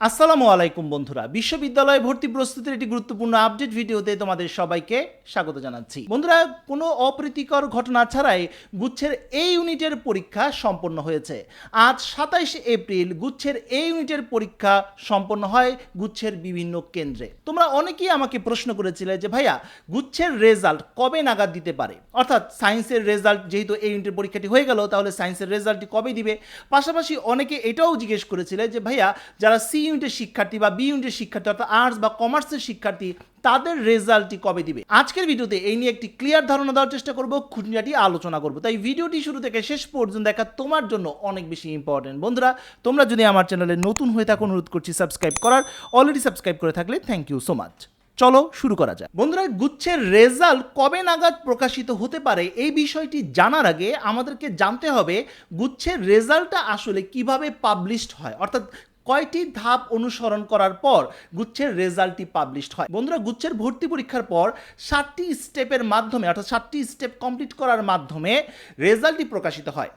আসসালামু আলাইকুম বন্ধুরা। বিশ্ববিদ্যালয়ে ভর্তি প্রস্তুতির একটি গুরুত্বপূর্ণ আপডেট ভিডিওতে তোমাদের সবাইকে স্বাগত জানাচ্ছি। বন্ধুরা, কোনো অপ্রীতিকর ঘটনা ছাড়াই গুচ্ছের এই ইউনিটের পরীক্ষা সম্পন্ন হয়েছে। আজ সাতাইশ এপ্রিল, গুচ্ছের এই ইউনিটের পরীক্ষা সম্পন্ন হয় গুচ্ছের বিভিন্ন কেন্দ্রে। তোমরা অনেকেই আমাকে প্রশ্ন করেছিলে যে, ভাইয়া, গুচ্ছের রেজাল্ট কবে নাগাদ দিতে পারে? অর্থাৎ সায়েন্সের রেজাল্ট যেহেতু এই ইউনিটের পরীক্ষাটি হয়ে গেল, তাহলে সায়েন্সের রেজাল্টটি কবে দিবে? পাশাপাশি অনেকে এটাও জিজ্ঞেস করেছিলে যে, ভাইয়া, যারা সি ইউনিটের শিক্ষার্থী বা বি ইউনিটের শিক্ষার্থী অর্থাৎ আর্টস বা কমার্সের শিক্ষার্থী, তাদের রেজাল্টটি কবে দিবে? আজকের ভিডিওতে এই নিয়ে একটি ক্লিয়ার ধারণা দেওয়ার চেষ্টা করব, খুঁটিনাটি আলোচনা করব। তাই ভিডিওটি শুরু থেকে শেষ পর্যন্ত দেখা তোমার জন্য অনেক বেশি ইম্পর্টেন্ট বন্ধুরা, তোমরা যদি আমার চ্যানেলে নতুন হয়ে থাকো, অনুরোধ করছি সাবস্ক্রাইব করার। অলরেডি সাবস্ক্রাইব করে থাকলে থ্যাংক ইউ সো মাচ চলো শুরু করা যাক। বন্ধুরা, গুচ্ছের রেজাল্ট কবে নাগাদ প্রকাশিত হতে পারে এই বিষয়টি জানার আগে আমাদেরকে জানতে হবে, গুচ্ছের রেজাল্টটা আসলে কীভাবে পাবলিশড হয়? অর্থাৎ কয়টি ধাপ অনুসরণ করার পর গুচ্ছের রেজাল্টটি পাবলিশড হয়? বন্ধুরা, গুচ্ছের ভর্তি পরীক্ষার পর সাতটি স্টেপের মাধ্যমে, অর্থাৎ সাতটি স্টেপ কমপ্লিট করার মাধ্যমে রেজাল্টটি প্রকাশিত হয়।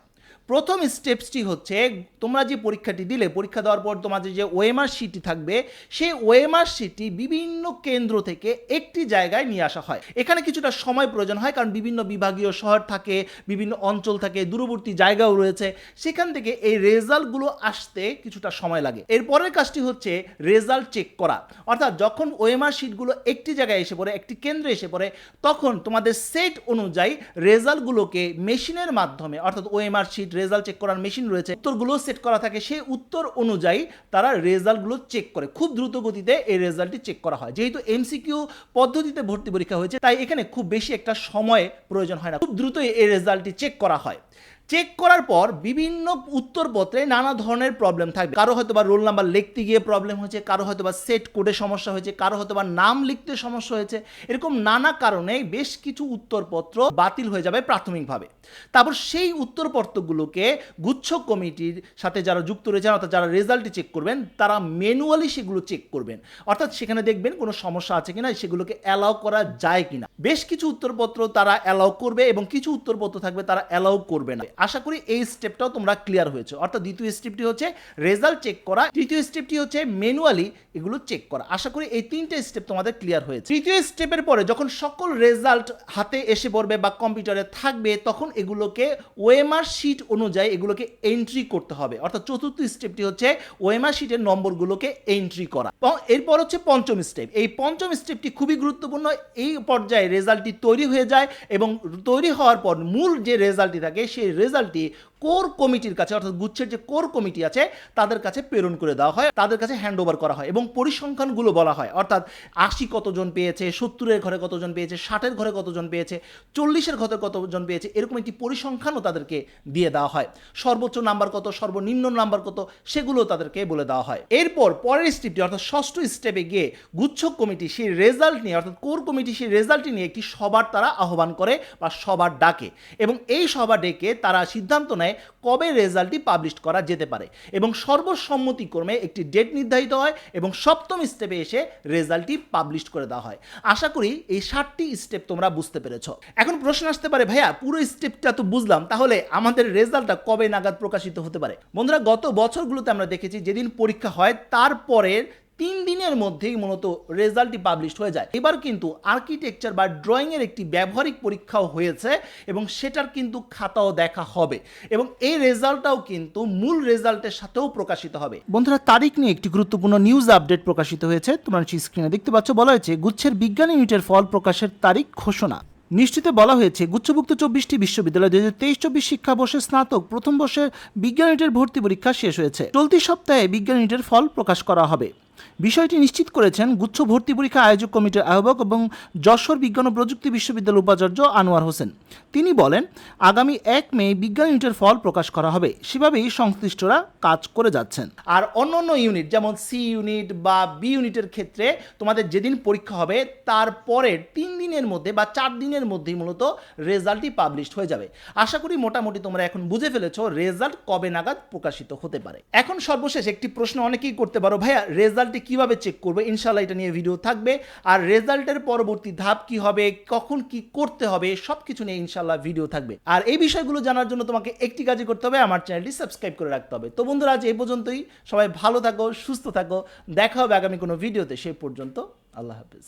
প্রথম স্টেপসটি হচ্ছে তোমরা যে পরীক্ষাটি দিলে, পরীক্ষা দেওয়ার পর তোমাদের যে ওএমআর শিটটি থাকবে, সেই ওএমআর শিটটি বিভিন্ন কেন্দ্র থেকে একটি জায়গায় নিয়ে আসা হয়। এখানে কিছুটা সময় প্রয়োজন হয়, কারণ বিভিন্ন বিভাগীয় শহর থাকে, বিভিন্ন অঞ্চল থাকে, দূরবর্তী জায়গাও রয়েছে। সেখান থেকে এই রেজাল্টগুলো আসতে কিছুটা সময় লাগে। এরপরের কাজটি হচ্ছে রেজাল্ট চেক করা। অর্থাৎ যখন ওএমআর শিটগুলো একটি জায়গায় এসে পড়ে, একটি কেন্দ্রে এসে পড়ে, তখন তোমাদের সেট অনুযায়ী রেজাল্টগুলোকে মেশিনের মাধ্যমে, অর্থাৎ ওএমআর শিট রেজাল্ট চেক করার মেশিন রয়েছে, উত্তরগুলো সেট করা থাকে, সেই উত্তর অনুযায়ী তারা রেজাল্টগুলো চেক করে, খুব দ্রুত গতিতে এই রেজাল্টটি চেক করা হয়। যেহেতু এমসিকিউ পদ্ধতিতে ভর্তি পরীক্ষা হয়েছে, তাই এখানে খুব বেশি একটা সময় প্রয়োজন হয় না, খুব দ্রুতই এই রেজাল্টটি চেক করা হয়। চেক করার পর বিভিন্ন উত্তরপত্রে নানা ধরনের প্রবলেম থাকবে। কারও হয়তো বা রোল নাম্বার লিখতে গিয়ে প্রবলেম হয়েছে, কারও হয়তো বা সেট কোডে সমস্যা হয়েছে, কারও হয়তো বা নাম লিখতে সমস্যা হয়েছে, এরকম নানা কারণে বেশ কিছু উত্তরপত্র বাতিল হয়ে যাবে প্রাথমিকভাবে। তারপর সেই উত্তরপত্রগুলোকে গুচ্ছ কমিটির সাথে যারা যুক্ত রয়েছেন, অর্থাৎ যারা রেজাল্টটি চেক করবেন, তারা ম্যানুয়ালি সেগুলো চেক করবেন। অর্থাৎ সেখানে দেখবেন কোনো সমস্যা আছে কিনা, সেগুলোকে অ্যালাউ করা যায় কিনা। বেশ কিছু উত্তরপত্র তারা অ্যালাউ করবে এবং কিছু উত্তরপত্র থাকবে তারা অ্যালাউ করবে না। আশা করি এই স্টেপটাও তোমরা ক্লিয়ার হয়েছে। অর্থাৎ দ্বিতীয় স্টেপটি হচ্ছে রেজাল্ট চেক করা, তৃতীয় স্টেপটি হচ্ছে ম্যানুয়ালি এগুলো চেক করা। আশা করি এই তিনটে স্টেপ তোমাদের ক্লিয়ার হয়েছে। তৃতীয় স্টেপের পরে যখন সকল রেজাল্ট হাতে এসে পড়বে বা কম্পিউটারে থাকবে, তখন এগুলোকে ওএমআর শিট অনুযায়ী এগুলোকে এন্ট্রি করতে হবে। অর্থাৎ চতুর্থ স্টেপটি হচ্ছে ওএমআর শিটের নম্বরগুলোকে এন্ট্রি করা। এবং এরপর হচ্ছে পঞ্চম স্টেপ এই পঞ্চম স্টেপটি খুবই গুরুত্বপূর্ণ। এই পর্যায়ে রেজাল্টটি তৈরি হয়ে যায় এবং তৈরি হওয়ার পর মূল যে রেজাল্টটি থাকে সেই রেজাল্টটি কোর কমিটির কাছে, অর্থাৎ গুচ্ছের যে কোর কমিটি আছে, তাদের কাছে প্রেরণ করে দেওয়া হয়, তাদের কাছে হ্যান্ড করা হয় এবং পরিসংখ্যানগুলো বলা হয়। অর্থাৎ আশি কতজন পেয়েছে, সত্তরের ঘরে কতজন পেয়েছে, ষাটের ঘরে কতজন পেয়েছে, চল্লিশের ঘরে কতজন পেয়েছে, এরকম একটি পরিসংখ্যানও তাদেরকে দিয়ে দেওয়া হয়। সর্বোচ্চ নাম্বার কত, সর্বনিম্ন নাম্বার কত সেগুলো তাদেরকে বলে দেওয়া হয়। এরপর পরের স্টেপটি অর্থাৎ ষষ্ঠ স্টেপে গিয়ে গুচ্ছ কমিটি, সেই রেজাল্ট নিয়ে, অর্থাৎ কোর কমিটি, সেই রেজাল্টটি নিয়ে একটি সবার তারা আহ্বান করে বা সবার ডাকে। এবং এই সভা ডেকে তারা সিদ্ধান্ত নেয় কবে রেজাল্টটি পাবলিশ করা যেতে পারে। এবং সর্বসম্মতিক্রমে একটি ডেট নির্ধারিত হয় এবং সপ্তম স্টেপে এসে রেজাল্টটি পাবলিশ করে দেওয়া হয়। আশা করি এই ষাটটি স্টেপ তোমরা বুঝতে পেরেছ। এখন প্রশ্ন আসতে পারে, ভাইয়া, পুরো স্টেপটা তো বুঝলাম, তাহলে আমাদের রেজাল্টটা কবে নাগাদ প্রকাশিত হতে পারে? বন্ধুরা, গত বছরগুলোতে আমরা দেখেছি যেদিন পরীক্ষা হয়, তারপরের দিনের মধ্যেই মূলত রেজাল্টটি পাবলিশ হয়ে যায়। এবার কিন্তু আর্কিটেকচার বা ড্রয়িংয়ের একটি ব্যবহারিক পরীক্ষাও হয়েছে এবং সেটার কিন্তু খাতাও দেখা হবে এবং এই রেজাল্টটাও কিন্তু মূল রেজাল্টের সাথেও প্রকাশিত হবে। বন্ধুরা, তারিখ নিয়ে একটি গুরুত্বপূর্ণ নিউজ আপডেট প্রকাশিত হয়েছে। তোমরা স্ক্রিনে দেখতে পাচ্ছ, বলা হয়েছে গুচ্ছের বিজ্ঞান ইউনিটের ফল প্রকাশের তারিখ ঘোষণা। নিশ্চিত বলা হয়েছে, গুচ্ছভুক্ত চব্বিশটি বিশ্ববিদ্যালয় দুই হাজার তেইশ চব্বিশ শিক্ষাবর্ষের স্নাতক প্রথম বর্ষের বিজ্ঞান ইউনিটের ভর্তি পরীক্ষা শেষ হয়েছে। চলতি সপ্তাহে বিজ্ঞান ইউনিটের ফল প্রকাশ করা হবে। বিষয়টি নিশ্চিত করেছেন গুচ্ছ ভর্তি পরীক্ষা আয়োজক কমিটির আহ্বায়ক এবং যশোর বিজ্ঞান ও প্রযুক্তি বিশ্ববিদ্যালয়ের উপাচার্য আনোয়ার হোসেন। তিনি বলেন, আগামী এক মে বিজ্ঞান ইউনিটের ফল প্রকাশ করা হবে। সেভাবেই সংশ্লিষ্টরা কাজ করে যাচ্ছেন। আর অন্য অন্য ইউনিট, যেমন সি ইউনিট বা বি ইউনিটের ক্ষেত্রে তোমাদের যেদিন পরীক্ষা হবে তারপরের তিন দিনের মধ্যে বা চার দিনের মধ্যেই মূলত রেজাল্টই পাবলিশ হয়ে যাবে। আশা করি মোটামুটি তোমরা এখন বুঝে ফেলেছো রেজাল্ট কবে নাগাদ প্রকাশিত হতে পারে। এখন সর্বশেষ একটি প্রশ্ন অনেকেই করতে পারো, ভাইয়া, রেজাল্ট রেজাল্টে কীভাবে চেক করবে? ইনশাল্লাহ এটা নিয়ে ভিডিও থাকবে। আর রেজাল্টের পরবর্তী ধাপ কি হবে? কখন কি করতে হবে? সব কিছু নিয়ে ইনশাল্লাহ ভিডিও থাকবে। আর এই বিষয়গুলো জানার জন্য তোমাকে একটি কাজই করতে হবে, আমার চ্যানেলটি সাবস্ক্রাইব করে রাখতে হবে। তো বন্ধুরা, আজ এই পর্যন্তই। সবাই ভালো থাকো, সুস্থ থাকো। দেখা হবে আগামী কোনো ভিডিওতে সে পর্যন্ত আল্লাহ হাফিজ।